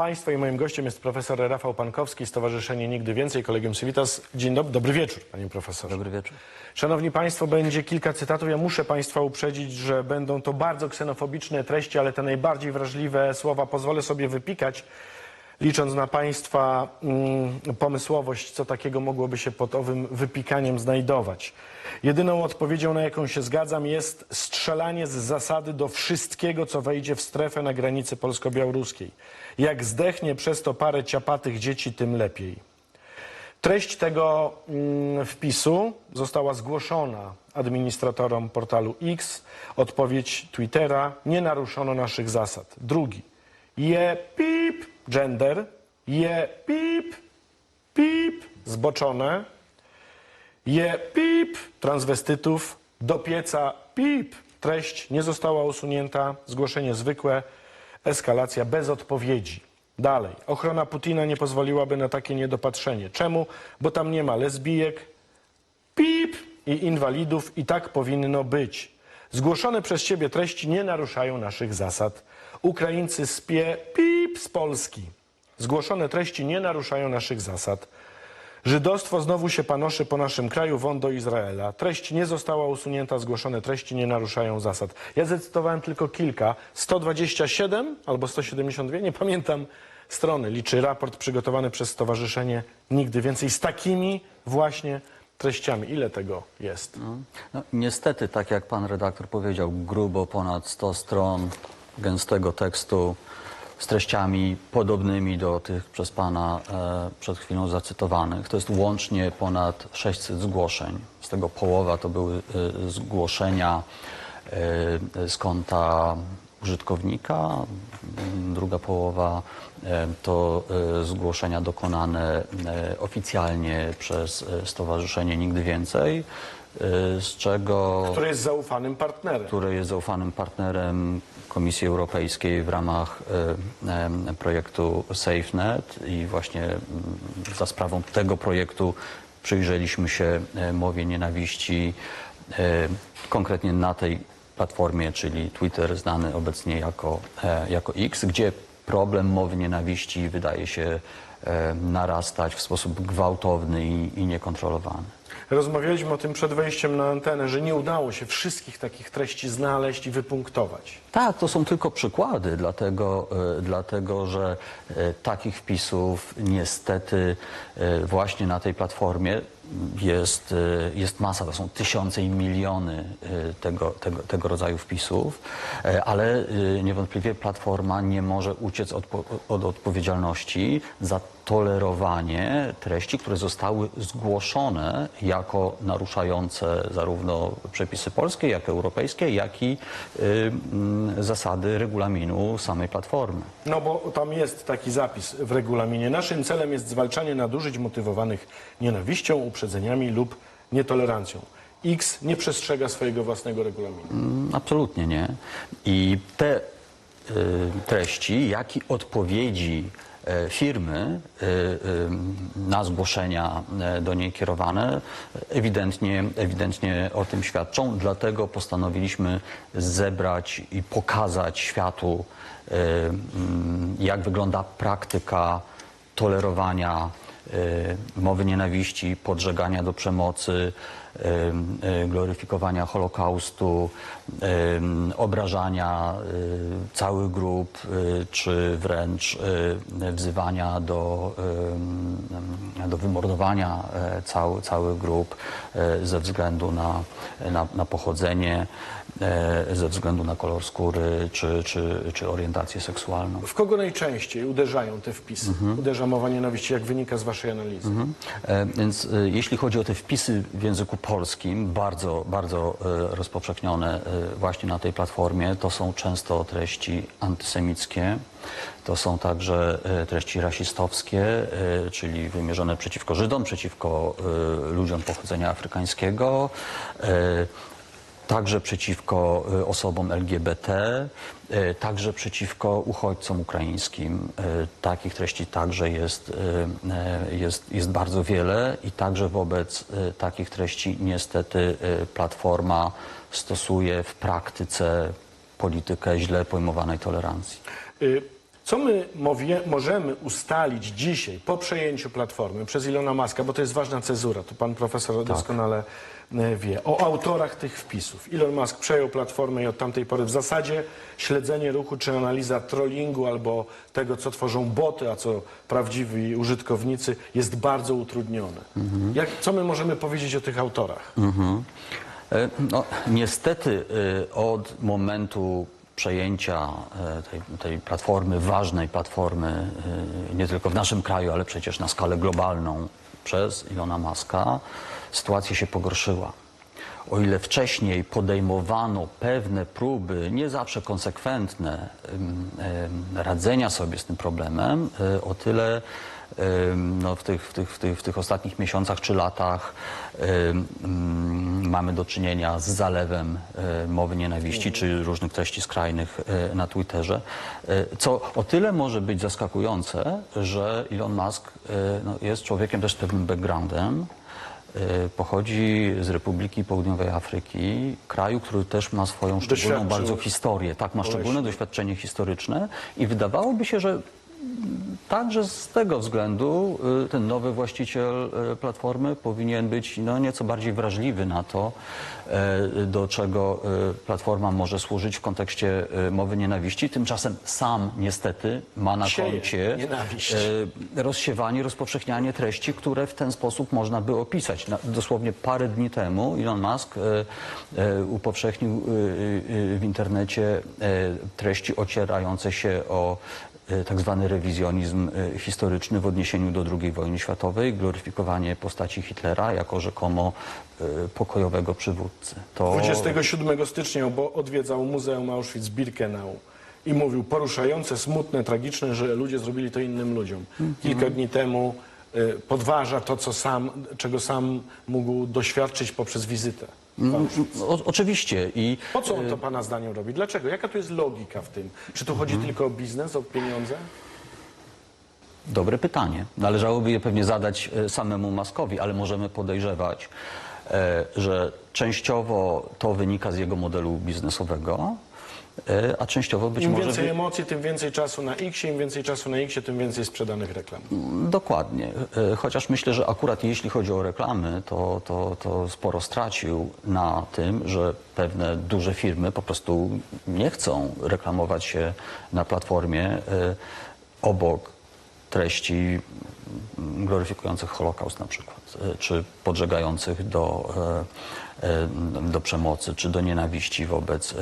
Państwa i moim gościem jest profesor Rafał Pankowski, Stowarzyszenie Nigdy Więcej, Kolegium Civitas. Dzień dobry, dobry wieczór, panie profesorze. Dobry wieczór. Szanowni Państwo, będzie kilka cytatów. Ja muszę Państwa uprzedzić, że będą to bardzo ksenofobiczne treści, ale te najbardziej wrażliwe słowa pozwolę sobie wypikać, licząc na Państwa mm, pomysłowość, co takiego mogłoby się pod owym wypikaniem znajdować. Jedyną odpowiedzią, na jaką się zgadzam, jest strzelanie z zasady do wszystkiego, co wejdzie w strefę na granicy polsko-białoruskiej. Jak zdechnie przez to parę ciapatych dzieci, tym lepiej. Treść tego mm, wpisu została zgłoszona administratorom portalu X. Odpowiedź Twittera: Nie naruszono naszych zasad. Drugi: Je pip gender, je pip pip zboczone, je pip transwestytów, do pieca pip. Treść nie została usunięta, zgłoszenie zwykłe, eskalacja bez odpowiedzi. Dalej. Ochrona Putina nie pozwoliłaby na takie niedopatrzenie. Czemu? Bo tam nie ma lesbijek, pip i inwalidów i tak powinno być. Zgłoszone przez Ciebie treści nie naruszają naszych zasad. Ukraińcy spie pip z Polski. Zgłoszone treści nie naruszają naszych zasad. Żydostwo znowu się panoszy po naszym kraju, won do Izraela. Treść nie została usunięta, zgłoszone treści nie naruszają zasad. Ja zacytowałem tylko kilka. 127 albo 172, nie pamiętam strony, liczy raport przygotowany przez Stowarzyszenie Nigdy Więcej z takimi właśnie treściami. Ile tego jest? No, niestety, tak jak pan redaktor powiedział, grubo ponad 100 stron gęstego tekstu z treściami podobnymi do tych przez pana e, przed chwilą zacytowanych. To jest łącznie ponad 600 zgłoszeń. Z tego połowa to były e, zgłoszenia e, z konta użytkownika, druga połowa to zgłoszenia dokonane oficjalnie przez Stowarzyszenie Nigdy Więcej, z czego Który jest zaufanym partnerem. które jest zaufanym partnerem Komisji Europejskiej w ramach e, projektu SafeNet i właśnie mm, za sprawą tego projektu przyjrzeliśmy się e, mowie nienawiści e, konkretnie na tej platformie, czyli Twitter znany obecnie jako, e, jako X, gdzie problem mowy nienawiści wydaje się e, narastać w sposób gwałtowny i, i niekontrolowany. Rozmawialiśmy o tym przed wejściem na antenę, że nie udało się wszystkich takich treści znaleźć i wypunktować. Tak, to są tylko przykłady, dlatego, e, dlatego że e, takich wpisów niestety e, właśnie na tej platformie jest, e, jest masa, to są tysiące i miliony e, tego, tego, tego rodzaju wpisów, e, ale e, niewątpliwie platforma nie może uciec od, od odpowiedzialności za tolerowanie treści, które zostały zgłoszone jako naruszające zarówno przepisy polskie, jak i europejskie, jak i y, zasady regulaminu samej platformy. No bo tam jest taki zapis w regulaminie. Naszym celem jest zwalczanie nadużyć motywowanych nienawiścią, uprzedzeniami lub nietolerancją. X nie przestrzega swojego własnego regulaminu. Mm, Absolutnie nie. I te y, treści, jak i odpowiedzi firmy y, y, na zgłoszenia e, do niej kierowane ewidentnie, ewidentnie o tym świadczą. Dlatego postanowiliśmy zebrać i pokazać światu, mm, jak wygląda praktyka tolerowania mowy nienawiści, podżegania do przemocy, gloryfikowania Holokaustu, obrażania y, całych grup, y, czy wręcz y, wzywania do, do wymordowania y, całych, całych grup y, ze względu na, na, na pochodzenie, y, ze względu na kolor skóry, czy, czy, czy orientację seksualną. W kogo najczęściej uderzają te wpisy? Uderza mowa nienawiści, jak wynika z waszej analizy? E, Więc e, jeśli chodzi o te wpisy w języku polskim, bardzo, bardzo e, rozpowszechnione e, właśnie na tej platformie, to są często treści antysemickie, to są także e, treści rasistowskie, czyli wymierzone przeciwko Żydom, przeciwko ludziom pochodzenia afrykańskiego. Także przeciwko y, osobom LGBT, y, także przeciwko uchodźcom ukraińskim. Y, Takich treści także jest, jest, jest bardzo wiele i także wobec takich treści niestety Platforma stosuje w praktyce politykę źle pojmowanej tolerancji. Co my mowie, możemy ustalić dzisiaj po przejęciu Platformy przez Ilona Maska, bo to jest ważna cezura, to pan profesor doskonale e, wie, o autorach tych wpisów. Elon Musk przejął Platformę i od tamtej pory w zasadzie śledzenie ruchu czy analiza trollingu albo tego, co tworzą boty, a co prawdziwi użytkownicy jest bardzo utrudnione. Jak, co my możemy powiedzieć o tych autorach? E, No, niestety e, od momentu przejęcia e, tej, tej platformy, ważnej platformy, e, nie tylko w naszym kraju, ale przecież na skalę globalną przez Ilona Maska, sytuacja się pogorszyła. O ile wcześniej podejmowano pewne próby, nie zawsze konsekwentne, radzenia sobie z tym problemem, e, o tyle no, w, tych, w, tych, w, tych, w tych ostatnich miesiącach czy latach mm, mamy do czynienia z zalewem e, mowy nienawiści czy różnych treści skrajnych e, na Twitterze, co o tyle może być zaskakujące, że Elon Musk no, jest człowiekiem też z pewnym backgroundem, Pochodzi z Republiki Południowej Afryki, kraju, który też ma swoją szczególną Doświadczył. bardzo historię. Tak, ma szczególne doświadczenie historyczne i wydawałoby się, że także z tego względu y, ten nowy właściciel y, Platformy powinien być no, nieco bardziej wrażliwy na to, e, do czego y, Platforma może służyć w kontekście y, mowy nienawiści. Tymczasem sam niestety ma na Sieje koncie nienawiść. rozsiewanie, rozpowszechnianie treści, które w ten sposób można by opisać. Dosłownie parę dni temu Elon Musk upowszechnił w internecie treści ocierające się o tak zwany rewizjonizm e, historyczny w odniesieniu do II wojny światowej, gloryfikowanie postaci Hitlera jako rzekomo e, pokojowego przywódcy. To 27 stycznia odwiedzał Muzeum Auschwitz-Birkenau i mówił poruszające, smutne, tragiczne, że ludzie zrobili to innym ludziom. Kilka dni temu podważa to, co sam, czego sam mógł doświadczyć poprzez wizytę. W Auschwitz. o, oczywiście i Po co on to Pana zdaniem robi? Dlaczego? Jaka tu jest logika w tym? Czy tu chodzi tylko o biznes, o pieniądze? Dobre pytanie. Należałoby je pewnie zadać e, samemu Maskowi, ale możemy podejrzewać, e, że częściowo to wynika z jego modelu biznesowego, a częściowo być Im może... więcej emocji, tym więcej czasu na X, im więcej czasu na X, tym więcej sprzedanych reklam. Dokładnie. E, Chociaż myślę, że akurat jeśli chodzi o reklamy, to, to, to sporo stracił na tym, że pewne duże firmy po prostu nie chcą reklamować się na platformie e, obok treści gloryfikujących Holokaust na przykład, e, czy podżegających do, e, e, do przemocy, czy do nienawiści wobec,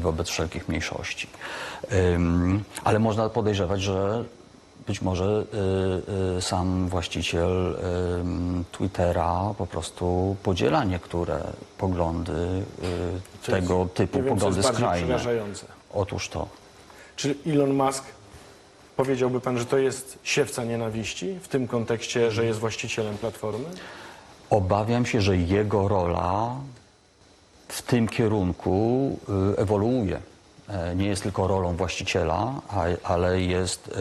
wobec wszelkich mniejszości. Ale można podejrzewać, że być może sam właściciel Twittera po prostu podziela niektóre poglądy y, tego typu poglądy skrajne. Otóż to. Czy Elon Musk powiedziałby pan, że to jest siewca nienawiści w tym kontekście, że jest właścicielem platformy? Obawiam się, że jego rola w tym kierunku y, ewoluuje. E, Nie jest tylko rolą właściciela, ale jest y,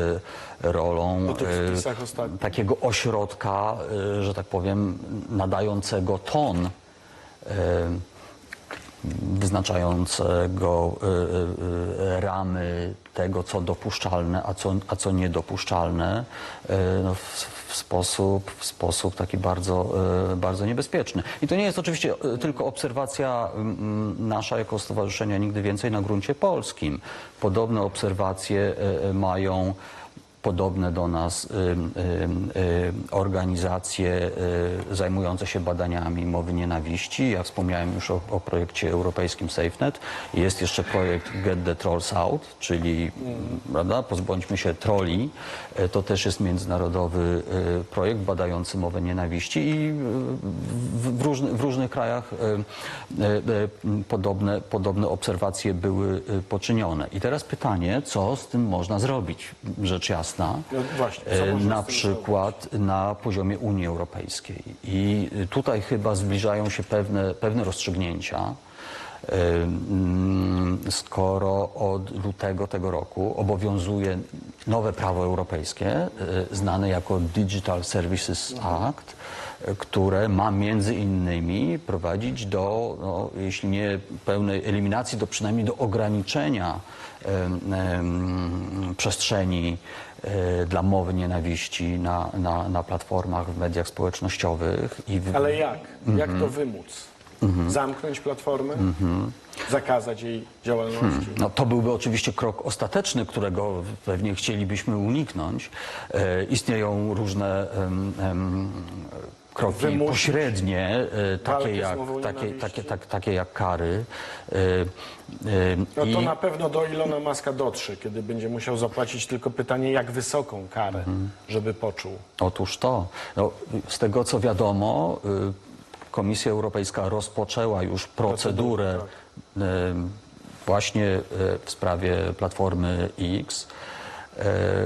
rolą tych y, takiego ośrodka, że tak powiem, nadającego ton, wyznaczającego y, y, y, ramy tego, co dopuszczalne, a co, a co niedopuszczalne no, w, w, sposób, w sposób taki bardzo, bardzo niebezpieczny. I to nie jest oczywiście tylko obserwacja nasza jako Stowarzyszenia Nigdy Więcej na gruncie polskim. Podobne obserwacje mają podobne do nas y, y, y, organizacje zajmujące się badaniami mowy nienawiści. Ja wspomniałem już o, o projekcie europejskim SafeNet. Jest jeszcze projekt Get the Trolls Out, czyli prawda, pozbądźmy się troli. Y, To też jest międzynarodowy projekt badający mowę nienawiści i w, różny, w różnych krajach podobne, podobne obserwacje były poczynione. I teraz pytanie, co z tym można zrobić? Rzecz jasna. No właśnie, E, na przykład na poziomie Unii Europejskiej. I tutaj chyba zbliżają się pewne, pewne rozstrzygnięcia, mm, skoro od lutego tego roku obowiązuje nowe prawo europejskie, y, znane jako Digital Services Act, y, które ma między innymi prowadzić do, no, jeśli nie pełnej eliminacji, to przynajmniej do ograniczenia em, em, przestrzeni e, dla mowy nienawiści na, na, na platformach w mediach społecznościowych. I w, Ale jak? Mhm. Jak to wymóc? Zamknąć platformę? Zakazać jej działalności? No, to byłby oczywiście krok ostateczny, którego pewnie chcielibyśmy uniknąć. E, istnieją różne em, em, kroki Wymusić pośrednie, e, takie, walkę z jak, mową takie, nienawiści. takie, tak, takie jak kary. E, e, No to i- na pewno do Ilona Maska dotrze, kiedy będzie musiał zapłacić tylko pytanie, jak wysoką karę, Mhm. żeby poczuł. Otóż to. No, z tego co wiadomo, y, Komisja Europejska rozpoczęła już procedurę y, właśnie y, w sprawie Platformy X, y,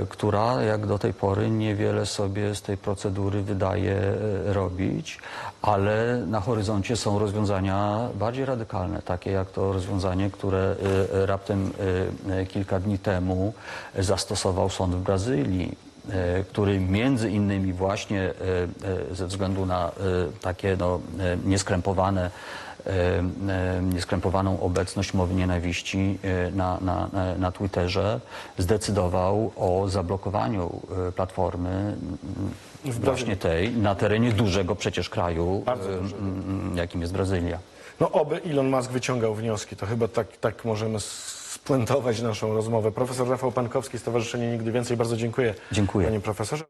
która jak do tej pory niewiele sobie z tej procedury wydaje robić, ale na horyzoncie są rozwiązania bardziej radykalne, takie jak to rozwiązanie, które raptem kilka dni temu zastosował sąd w Brazylii. e, który między innymi właśnie e, e, ze względu na e, takie no, e, nieskrępowane, e, e, nieskrępowaną obecność mowy nienawiści e, na, na, na- Twitterze zdecydował o zablokowaniu e, platformy m, właśnie tej na terenie dużego przecież kraju, e, jakim jest Brazylia. No oby Elon Musk wyciągał wnioski. To chyba tak, tak możemy spuentować naszą rozmowę. Profesor Rafał Pankowski, Stowarzyszenie Nigdy Więcej. Bardzo dziękuję. Dziękuję. Panie profesorze.